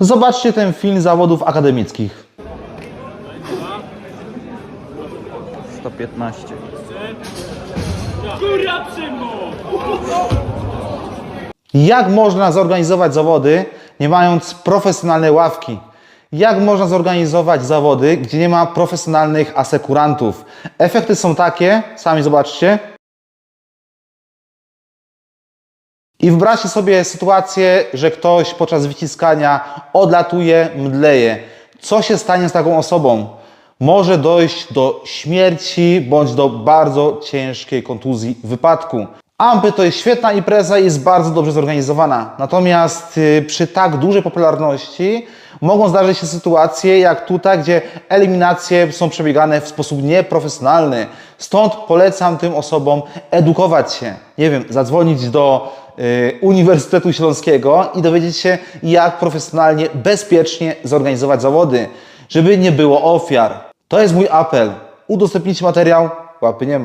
Zobaczcie ten film zawodów akademickich. 115. Jak można zorganizować zawody, nie mając profesjonalnej ławki? Jak można zorganizować zawody, gdzie nie ma profesjonalnych asekurantów? Efekty są takie, sami zobaczcie. I wyobraźcie sobie sytuację, że ktoś podczas wyciskania odlatuje, mdleje. Co się stanie z taką osobą? Może dojść do śmierci bądź do bardzo ciężkiej kontuzji wypadku. Ampy to jest świetna impreza i jest bardzo dobrze zorganizowana. Natomiast y, przy tak dużej popularności mogą zdarzyć się sytuacje jak tutaj, gdzie eliminacje są przebiegane w sposób nieprofesjonalny. Stąd polecam tym osobom edukować się. Nie wiem, zadzwonić do Uniwersytetu Śląskiego i dowiedzieć się, jak profesjonalnie, bezpiecznie zorganizować zawody, żeby nie było ofiar. To jest mój apel. Udostępnijcie materiał, łapy nie ma.